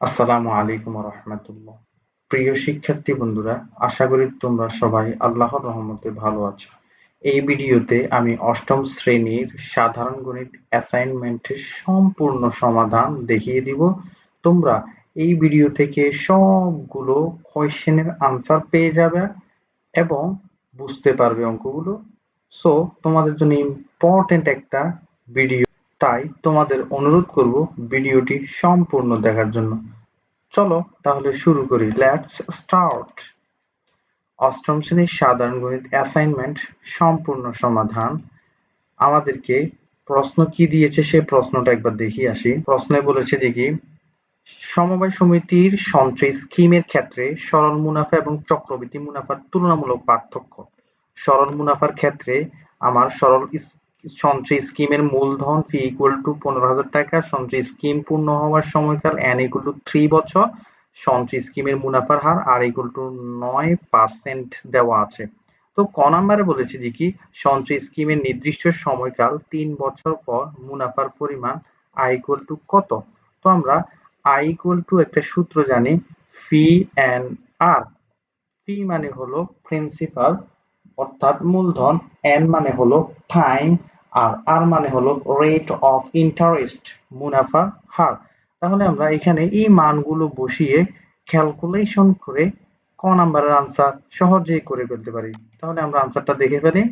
আসসালামু আলাইকুম রহমতুল্লাহ। প্রিয় শিক্ষার্থী বন্ধুরা, আশা করি তোমরা সবাই আল্লাহর রহমতে ভালো আছো। এই ভিডিওতে আমি অষ্টম শ্রেণির সাধারণ গণিত অ্যাসাইনমেন্টের সম্পূর্ণ সমাধান দেখিয়ে দিব। তোমরা এই ভিডিও থেকে সবগুলো কোয়েশ্চেনের আনসার পেয়ে যাবে এবং বুঝতে পারবে অঙ্কগুলো। সো, তোমাদের জন্য ইম্পর্টেন্ট একটা ভিডিও তাই তোমাদের অনুরোধ করব ভিডিওটি সম্পূর্ণ দেখার জন্য। চলো তাহলে শুরু করি। লেটস স্টার্ট অষ্টম শ্রেণির সাধারণ গণিত অ্যাসাইনমেন্ট সম্পূর্ণ সমাধান। আমাদেরকে প্রশ্ন কি দিয়েছে সে প্রশ্নটা একবার দেখি আসি। প্রশ্নে বলেছে যে কি, সমবায় সমিতির সঞ্চয় স্কিমের ক্ষেত্রে সরল মুনাফা এবং চক্রবৃদ্ধি মুনাফার তুলনামূলক পার্থক্য। সরল মুনাফার ক্ষেত্রে আমার সরল সঞ্চয় স্কিমের মূলধন ফি ইকুয়াল টু পনেরো হাজার টাকা সঞ্চয় স্কিম পূর্ণ হওয়ার সময়কাল এন ইকুয়াল টু থ্রি বছর সঞ্চয় স্কিমের মুনাফার হার আর ইকুয়াল টু নয় পার্সেন্ট দেওয়া আছে। তো ক নাম্বারে বলেছে যে কি সঞ্চয় স্কিমের নির্দিষ্ট সময়কাল তিন বছর পর মুনাফার পরিমাণ আই ইকুয়াল টু কত? তো আমরা আই ইকুয়াল টু একটা সূত্র জানি ফি এন আর ফি মানে হলো প্রিন্সিপাল অর্থাৎ মূলধন এন মানে হলো টাইম আর আর মানে হলো রেট অফ ইন্টারেস্ট মুনাফার হার। তাহলে আমরা এখানে এই মানগুলো বসিয়ে ক্যালকুলেশন করে ক নাম্বারের আনসার সহজেই করে ফেলতে পারি। তাহলে আমরা আনসারটা দেখে ফেলি।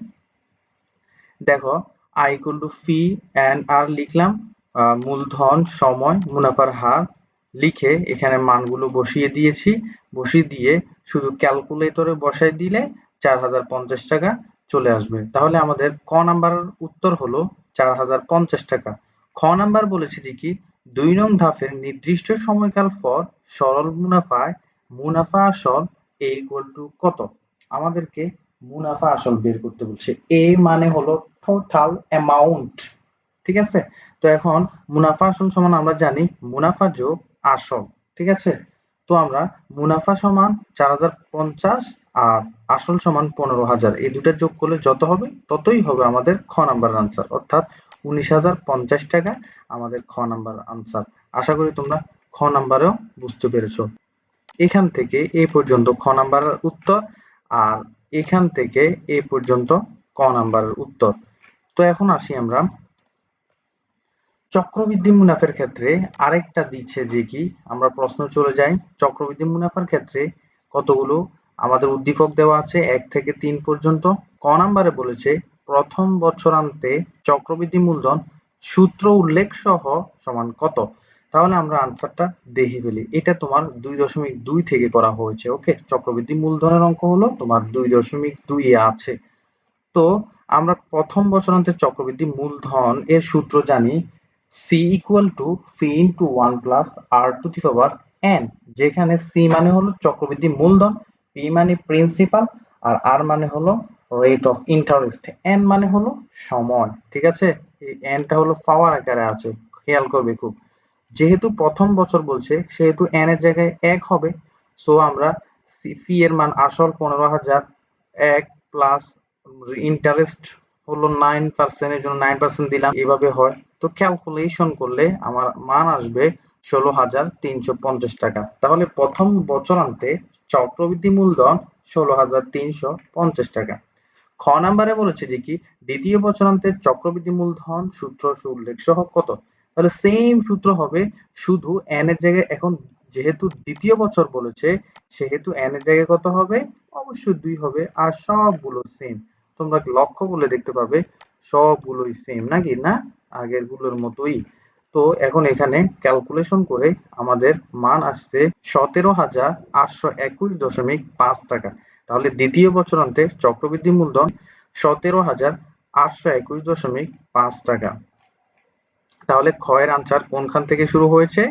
দেখো I equal to P and R লিখলাম। মূলধন, সময়, মুনাফার হার লিখে এখানে মানগুলো বসিয়ে দিয়েছি। বসিয়ে দিয়ে শুধু ক্যালকুলেটরে বসাই দিলে চার হাজার পঞ্চাশ টাকা। চলে আসবে। তাহলে আমাদের ক নাম্বারের উত্তর হলো চার হাজার পঞ্চাশ টাকা। খ নাম্বার বলেছে যে কি? দুই নং ধাপের নির্দিষ্ট সময়কাল পর সরল মুনাফায় মুনাফা আসল এ ইকুয়াল টু কত? আমাদেরকে মুনাফা আসল বের করতে বলছে। এ মানে হলো টোটাল অ্যামাউন্ট ঠিক আছে? তো এখন মুনাফা আসল সমান আমরা জানি মুনাফা যোগ আসল। ঠিক আছে? তো আমরা মুনাফা সমান চার হাজার পঞ্চাশ আর আসল সমান পনেরো হাজার। এই দুটা যোগ করলে যত হবে, ততই হবে আমাদের খ নাম্বার আনসার অর্থাৎ উনিশ হাজার পঞ্চাশ টাকা আমাদের খ নাম্বার আনসার আশা করি তোমরা খ নাম্বারেও বুঝতে পেরেছ। এখান থেকে এ পর্যন্ত খ নাম্বারের উত্তর আর এখান থেকে এ পর্যন্ত ক নাম্বারের উত্তর। তো এখন আসি আমরা চক্রবৃদ্ধি মুনাফের ক্ষেত্রে। আরেকটা দিচ্ছে যে কি, আমরা প্রশ্ন চলে যাই। চক্রবৃদ্ধি মুনাফার ক্ষেত্রে কতগুলো আমাদের উদ্দীপক দেওয়া আছে এক থেকে তিন পর্যন্ত। ক নাম্বারে বলেছে, প্রথম বছরান্তে চক্রবৃদ্ধি মূলধন সূত্র উল্লেখ সহ সমান কত? তাহলে আমরা আনসারটা দেখে ফেলি। এটা তোমার দুই দশমিক দুই থেকে করা হয়েছে, ওকে? চক্রবৃদ্ধি মূলধনের অঙ্ক হলো তোমার দুই দশমিক দুই আছে। তো আমরা প্রথম বছরান্তে চক্রবৃদ্ধি মূলধন এর সূত্র জানি C equal to P into one plus R to the power N যেখানে সি মানে হলো চক্রবৃদ্ধি মূলধন পি মানে প্রিন্সিপাল আর আর মানে হলো রেট অফ ইন্টারেস্ট এন মানে হলো সময়, ঠিক আছে? এই এনটা হলো পাওয়ার আকারে আছে, খেয়াল করবে খুব। যেহেতু প্রথম বছর বলছে, সেহেতু এন এর জায়গায় এক হবে সো আমরা ফি এর মান আসল পনেরো হাজার এক প্লাস ইন্টারেস্ট হলো নাইন পার্সেন্টের জন্য নাইন পার্সেন্ট দিলাম, এভাবে হয়। তো ক্যালকুলেশন করলে আমার মান আসবে ষোলো হাজার তিনশো পঞ্চাশ টাকা। তাহলে প্রথম বছরান্তে চক্রবৃদ্ধি মূলধন ষোলো হাজার তিনশো পঞ্চাশ টাকা। খ নাম্বারে বলেছে যে কি, দ্বিতীয় বছরান্তে চক্রবৃদ্ধি মূলধন সূত্র উল্লেখ সহ কত? তাহলে সেম সূত্র হবে শুধু এন এর জায়গায়। এখন যেহেতু দ্বিতীয় বছর বলেছে, সেহেতু এন এর জায়গায় কত হবে? অবশ্যই দুই হবে। আর সবগুলো সেম তোমরা লক্ষ্য করলে দেখতে পাবে, সবগুলোই সেম নাকি? না? আগেরগুলোর মতোই। তো এখন এখানে ক্যালকুলেশন করে আমাদের মান আসছে সতেরো হাজার আটশো একুশ দশমিক পাঁচ টাকা। তাহলে দ্বিতীয় বছরান্তে চক্রবৃদ্ধি মূলধন সতেরো হাজার আটশো একুশ দশমিক পাঁচ টাকা। তাহলে ক্ষয়ের আনসার কোনখান থেকে শুরু হয়েছে?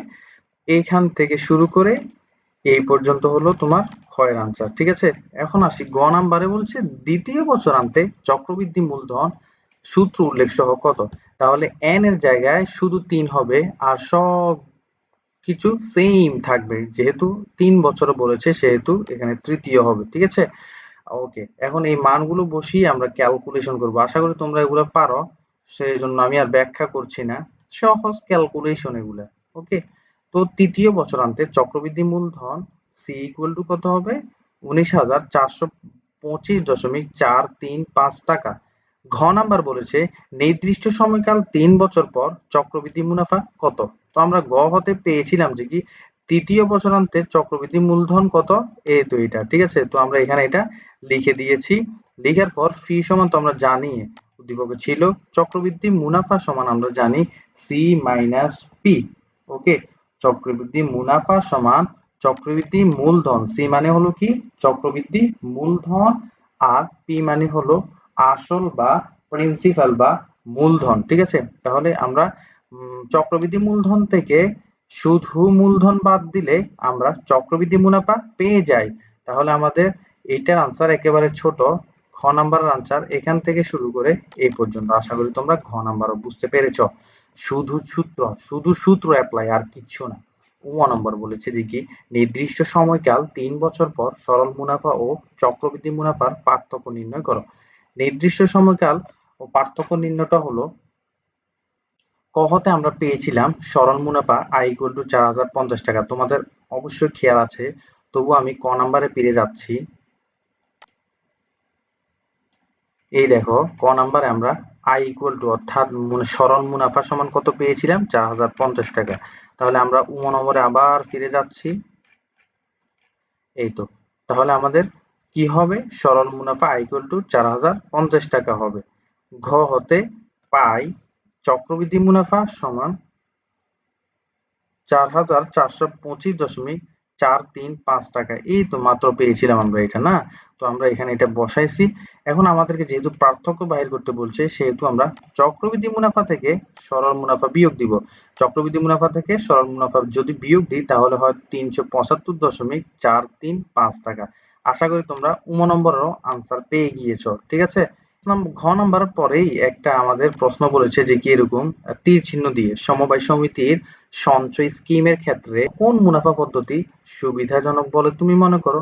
এইখান থেকে শুরু করে এই পর্যন্ত হলো তোমার ক্ষয়ের আনসার ঠিক আছে? এখন আসি, গ নাম্বারে বলছে, দ্বিতীয় বছরান্তে চক্রবৃদ্ধি মূলধন সূত্র উল্লেখ সহ কত? তাহলে এন এর জায়গায় শুধু তিন হবে আর সব কিছু সেম থাকবে। যেহেতু তিন বছর বলেছে, সেহেতু এখানে তৃতীয় হবে, ঠিক আছে? ওকে এখন এই মানগুলো বসিয়ে আমরা ক্যালকুলেশন করব। আশা করি তোমরা এগুলো পারো সেই জন্য আমি আর ব্যাখ্যা করছি না। সহজ ক্যালকুলেশন এগুলা ওকে তো তৃতীয় বছর বছরান্তে চক্রবৃদ্ধি মূলধন সি ইকুয়াল টু কত হবে? উনিশ হাজার চারশো পঁচিশ দশমিক চার তিন পাঁচ টাকা। ঘ নাম্বার বলেছে, নির্দিষ্ট সময়কাল তিন বছর পর চক্রবৃদ্ধি মুনাফা কত? তো আমরা গ হতে পেয়েছিলাম যে কি, তৃতীয় বছরান্তে চক্রবৃদ্ধি মূলধন কত? এ তো এটা, ঠিক আছে? তো আমরা এখানে এটা লিখে দিয়েছি। লিখার পর ফি সমান তো আমরা জানি, উদ্দীপকে ছিল, চক্রবৃদ্ধি মুনাফা সমান আমরা জানি সি মাইনাস পি ওকে চক্রবৃদ্ধি মুনাফা সমান চক্রবৃদ্ধি মূলধন সি মানে হলো কি? চক্রবৃদ্ধি মূলধন, আর পি মানে হলো আসল বা প্রিন্সিপাল বা মূলধন, ঠিক আছে? তাহলে আমরা চক্রবৃদ্ধি মূলধন থেকে শুধু মূলধন বাদ দিলে আমরা চক্রবৃদ্ধি মুনাফা পেয়ে যাই। তাহলে আমাদের এইটার আনসার একেবারে ছোট। খ নাম্বারের আনসার এখান থেকে শুরু করে এই পর্যন্ত। আশা করি তোমরা ঘ নাম্বারও বুঝতে পেরেছ। শুধু সূত্র শুধু সূত্র অ্যাপ্লাই আর কিচ্ছু না। ও নম্বর বলেছে যে কি, নির্দিষ্ট সময়কাল তিন বছর পর সরল মুনাফা ও চক্রবৃদ্ধি মুনাফার পার্থক্য নির্ণয় করো। নির্দিষ্ট সময়কাল ও পার্থক্য নির্ণয়টা হলো কহতে আমরা পেয়েছিলাম সরল মুনাফা আই ইকুয়াল টু চার হাজার পঞ্চাশ টাকা। তোমাদের অবশ্যই খেয়াল আছে, তবু আমি ক নাম্বারে ফিরে যাচ্ছি। এই দেখো, ক নাম্বারে আমরা আই ইকুয়াল টু অর্থাৎ সরল মুনাফা সমান কত পেয়েছিলাম? চার হাজার পঞ্চাশ টাকা। তাহলে আমরা উম নম্বরে আবার ফিরে যাচ্ছি। এই তো, তাহলে আমাদের কি হবে? সরল মুনাফা আই ইকুয়াল টু চার হাজার পঞ্চাশ টাকা হবে। ঘ হতে পাই চক্রবৃদ্ধি মুনাফা সমান চার হাজার চারশো পঁচিশ দশমিক চার তিন পাঁচ টাকা। এই তো মাত্র পেয়েছিলাম আমরা এটা, না? তো আমরা এখানে এটা বসাইছি। এখন আমাদেরকে যেহেতু পার্থক্য বাহির করতে বলছে, সেহেতু আমরা চক্রবৃদ্ধি মুনাফা থেকে সরল মুনাফা বিয়োগ দিব। চক্রবৃদ্ধি মুনাফা থেকে সরল মুনাফা যদি বিয়োগ দিই, তাহলে হয় তিনশো পঁচাত্তর দশমিক চার তিন পাঁচ টাকা। আশা করি তোমরা উম নম্বরেরও আনসার পেয়ে গিয়েছ, ঠিক আছে? ঘ নাম্বার পরেই একটা আমাদের প্রশ্ন বলেছে যে কি এরকম? তীর চিহ্ন দিয়ে সমবায় সমিতির সঞ্চয় স্কিমের ক্ষেত্রে কোন মুনাফা পদ্ধতি সুবিধাজনক বলে তুমি মনে করো?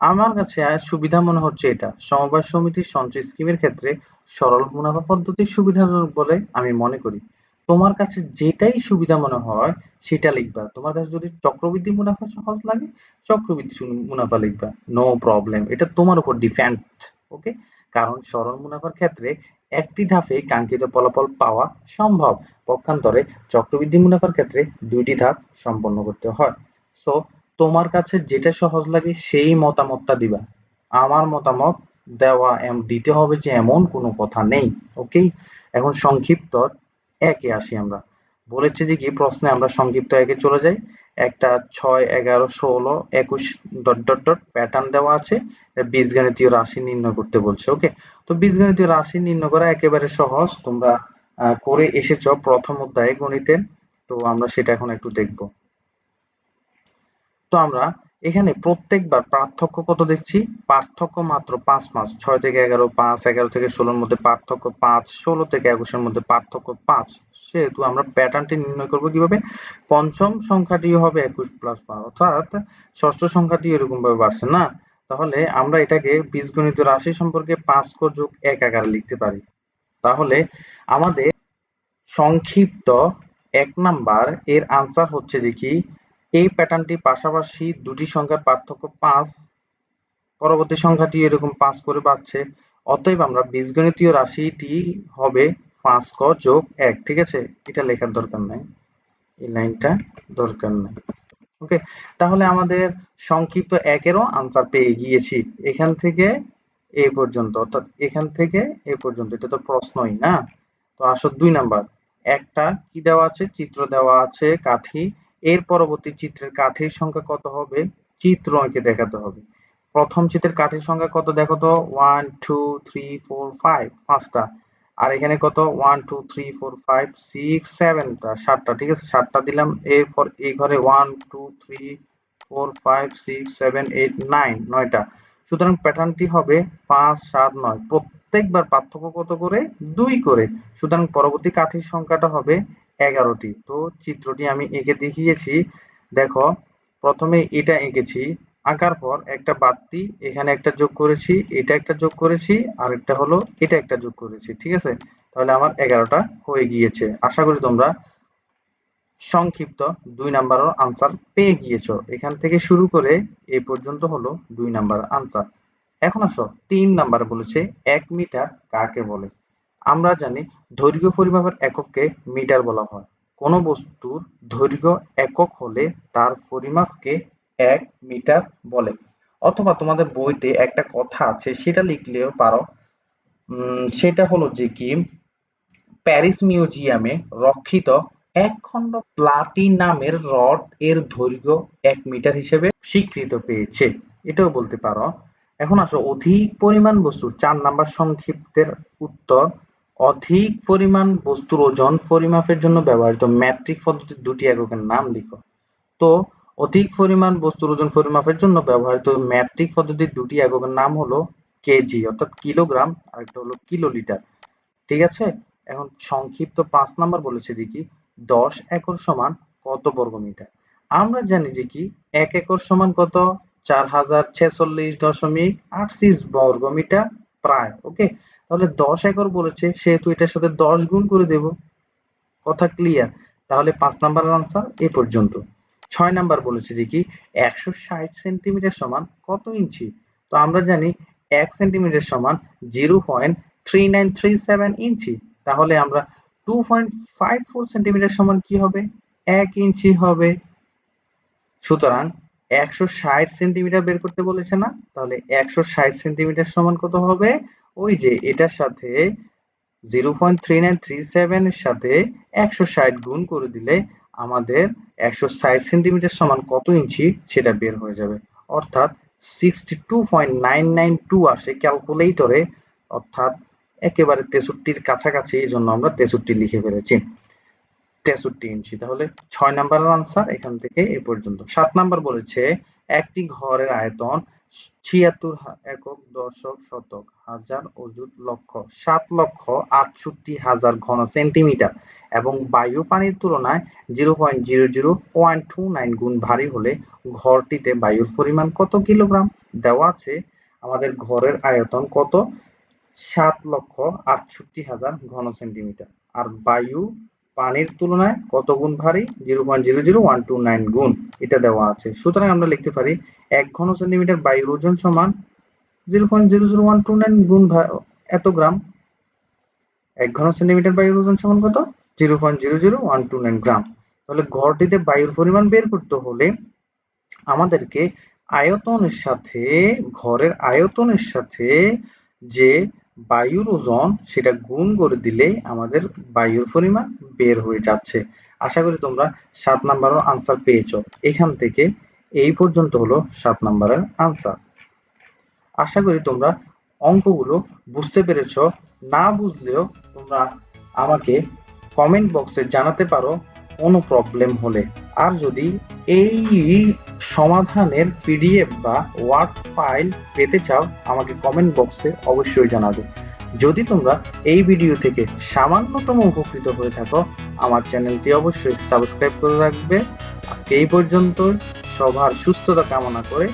আমার কাছে সুবিধা মনে হচ্ছে এটা, সমবায় সমিতির সঞ্চয় স্কিমের ক্ষেত্রে সরল মুনাফা পদ্ধতি সুবিধাজনক বলে আমি মনে করি। তোমার কাছে যেটাই সুবিধা মনে হয়, সেটা লিখবা। তোমার কাছে যদি চক্রবৃদ্ধি মুনাফা সহজ লাগে, চক্রবৃদ্ধি মুনাফা লিখবা। নো প্রবলেম এটা তোমার উপর ডিপেন্ড ওকে কারণ সরল মুনাফার ক্ষেত্রে একটি ধাপে কাঙ্ক্ষিত ফলাফল পাওয়া সম্ভব। পক্ষান্তরে চক্রবৃদ্ধি মুনাফার ক্ষেত্রে দুইটি ধাপ সম্পন্ন করতে হয়। সো তোমার কাছে যেটা সহজ লাগে, সেই মতামতটা দিবা। আমার মতামত দেওয়া দিতে হবে যে এমন কোনো কথা নেই ওকে এখন সংক্ষিপ্ত একে আসি আমরা। বলেছি যে কি, প্রশ্নে আমরা সংক্ষিপ্ত একে চলে যাই। একটা ছয়, এগারো, ষোলো, একুশ ডট ডট ডট প্যাটার্ন দেওয়া আছে। বীজগণিতীয় রাশি নির্ণয় করতে বলছে, ওকে? তো বীজগণিতীয় রাশি নির্ণয় করা একেবারে সহজ। তোমরা করে এসেছ প্রথম অধ্যায়ে গণিতের। তো আমরা সেটা এখন একটু দেখব। তো আমরা এখানে প্রত্যেকবার পার্থক্য কত দেখছি? পার্থক্য মাত্র পাঁচ মাস, ছয় থেকে এগারো, পাঁচ, এগারো থেকে ষোলোর মধ্যে পার্থক্য পাঁচ, ষোলো থেকে একুশের মধ্যে পার্থক্য পাঁচ। সেহেতু আমরা প্যাটার্নটি নির্ণয় করব কীভাবে? পঞ্চম সংখ্যাটি হবে একুশ প্লাস পাঁচ, অর্থাৎ ষষ্ঠ সংখ্যাটি এরকম ভাবে বাড়ছে, না? তাহলে আমরা এটাকে বীজগণিত রাশি সম্পর্কে পাঁচ ক যোগ এক আকারে লিখতে পারি। তাহলে আমাদের সংক্ষিপ্ত এক নাম্বার এর আনসার হচ্ছে কি? এই প্যাটার্নটি পাশাপাশি দুটি সংখ্যার পার্থক্য পাঁচ। পরবর্তী সংখ্যাটি এরকম পাঁচ করে বাড়ছে। অতএব আমরা বীজগণিতীয় রাশিটি হবে পাঁচ ক যোগ এক, ঠিক আছে? এটা লেখার দরকার নাই। এই লাইনটা দরকার নাই। ওকে? তাহলে আমাদের সংক্ষিপ্ত একেরও আনসার পেয়ে গিয়েছি। এখান থেকে এ পর্যন্ত, অর্থাৎ এখান থেকে এ পর্যন্ত। এটা তো প্রশ্নই, না? তো আসো দুই নাম্বার। একটা কি দেওয়া আছে? চিত্র দেওয়া আছে, কাঠি। এর পরবর্তী চিত্রের কাঠির সংখ্যা কত হবে? চিত্র এঁকে দেখাতে হবে। প্রথম চিত্রের কাঠির সংখ্যা কত? দেখো তো one two three four five পাঁচটা। আর এখানে কত? One two three four five six সেভেনটা সাতটা, ঠিক আছে? সাতটা দিলাম, এরপর এই ঘরে one two three four five six seven eight nine নয়টা। সুতরাং প্যাটার্নটি হবে পাঁচ, সাত, নয়। প্রত্যেকবার পার্থক্য কত করে? দুই করে। সুতরাং পরবর্তী কাঠির সংখ্যাটা হবে এগারোটি। তো চিত্রটি আমি এঁকে দেখিয়েছি। দেখো, প্রথমে এটা এঁকেছি, আঁকার পর একটা বাড়তি, এখানে একটা যোগ করেছি, এটা একটা যোগ করেছি আর একটা হলো এটা একটা যোগ করেছি, ঠিক আছে? তাহলে আমার এগারোটা হয়ে গিয়েছে। আশা করি তোমরা সংক্ষিপ্ত দুই নাম্বারের আনসার পেয়ে গিয়েছো। এখান থেকে শুরু করে এই পর্যন্ত হলো দুই নাম্বার আনসার এখন আসো, তিন নাম্বার বলেছে, এক মিটার কাকে বলে? আমরা জানি দৈর্ঘ্য পরিমাপের একককে মিটার বলা হয়। কোনো বস্তুর দৈর্ঘ্য একক হলে তার পরিমাপকে এক মিটার বলে। অথবা তোমাদের বইতে একটা কথা আছে, সেটা লিখলেও পারো। সেটা হলো যে কি, প্যারিস মিউজিয়ামে রক্ষিত এক খণ্ড প্লাটিনামের রড এর দৈর্ঘ্য এক মিটার হিসেবে স্বীকৃত পেয়েছে। এটাও বলতে পারো। এখন আসো, অধিক পরিমাণ বস্তুর চার নাম্বার সংক্ষিপ্তের উত্তর অধিক পরিমাণ বস্তুর ওজন পরিমাপের জন্য ব্যবহৃত ম্যাট্রিক পদ্ধতির দুটি এককের নাম লিখো। তো, অধিক পরিমাণ বস্তুর ওজন পরিমাপের জন্য ব্যবহৃত ম্যাট্রিক পদ্ধতির দুটি এককের নাম হলো কেজি, অর্থাৎ কিলোগ্রাম আর একটা হলো কিলোলিটার। ঠিক আছে? এখন সংক্ষিপ্ত পাঁচ নাম্বার বলেছে যে কি, দশ একর সমান কত বর্গ মিটার আমরা জানি যে কি, এক একর সমান কত? চার হাজার ছেচল্লিশ দশমিক আটত্রিশ বর্গ মিটার প্রায়, ওকে? তাহলে দশ একর বলেছে, সেহেতু এটার সাথে দশ গুণ করে দেব। কথা ক্লিয়ার তাহলে পাঁচ নাম্বারের আনসার এ পর্যন্ত। ছয় নাম্বার বলেছে যে কি, একশো ষাট সেন্টিমিটার সমান কত ইঞ্চি? তো আমরা জানি এক সেন্টিমিটার সমান zero point three nine three seven inch. তাহলে আমরা two point five four centimetre সমান কি হবে? এক ইঞ্চি হবে। সুতরাং একশো ষাট সেন্টিমিটার বের করতে বলেছে না? তাহলে একশো ষাট সেন্টিমিটার সমান কত হবে? ওই যে এটার সাথে zero point three nine three seven এর সাথে একশো ষাট গুণ করে দিলে আমাদের একশো ষাট সেন্টিমিটার সমান কত ইঞ্চি সেটা বের হয়ে যাবে। অর্থাৎ sixty two point nine nine two আসে ক্যালকুলেটরে অর্থাৎ একেবারে তেষট্টির কাছাকাছি, এই জন্য আমরা তেষট্টি লিখে ফেলেছি। তেষট্টি ইঞ্চি। তাহলে ছয় নাম্বারের আনসার এখান থেকে এ পর্যন্ত। সাত নাম্বার বলেছে, একটি ঘরের আয়তন ছিয়াত্তর একক দশক শতক। হাজার অযুত লক্ষ, সাত লক্ষ আটষট্টি হাজার ঘন সেন্টিমিটার এবং বায়ু পানির তুলনায় zero point zero zero point two nine গুণ ভারী হলে ঘরটিতে বায়ুর পরিমাণ কত কিলোগ্রাম? দেওয়া আছে আমাদের ঘরের আয়তন কত? সাত লক্ষ আটষট্টি হাজার ঘন সেন্টিমিটার। আর বায়ু পানির তুলনায় কত গুণ ভারী? Zero point zero zero one two nine গুণ এটা দেওয়া আছে। সুতরাং আমরা লিখতে পারি এক ঘন সেন্টিমিটার বায়ুর ওজন সমান zero point zero zero one two nine গুণ এত গ্রাম। এক ঘন সেন্টিমিটার বায়ুর ওজন সমান কত? Zero point zero zero one two nine gram. তাহলে ঘরটিতে বায়ুর পরিমাণ বের করতে হলে আমাদেরকে আয়তনের সাথে, ঘরের আয়তনের সাথে যে বায়ুর ওজন সেটা গুণ করে দিলে আমাদের বায়ুর পরিমাণ বের হয়ে যাচ্ছে। আশা করি তোমরা সাত নাম্বারের আনসার পেয়েছ। এখান থেকে এই পর্যন্ত হলো সাত নাম্বারের আনসার আশা করি তোমরা অঙ্কগুলো বুঝতে পেরেছ। না বুঝলেও তোমরা আমাকে কমেন্ট বক্সে জানাতে পারো, কোনো প্রবলেম হলে। আর যদি এই সমাধানের পিডিএফ বা ওয়ার্ড ফাইল পেতে চাও, আমাকে কমেন্ট বক্সে অবশ্যই জানাবে। যদি তোমরা এই ভিডিও থেকে সামান্যতম উপকৃত হয়ে থাকো, আমার চ্যানেলটি অবশ্যই সাবস্ক্রাইব করে রাখবে। আজকে এই পর্যন্ত সবার সুস্থতা কামনা করে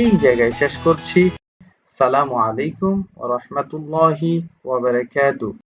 এই জায়গায় শেষ করছি। সালামু আলাইকুম রাহমাতুল্লাহি ওয়া বারাকাতুহু।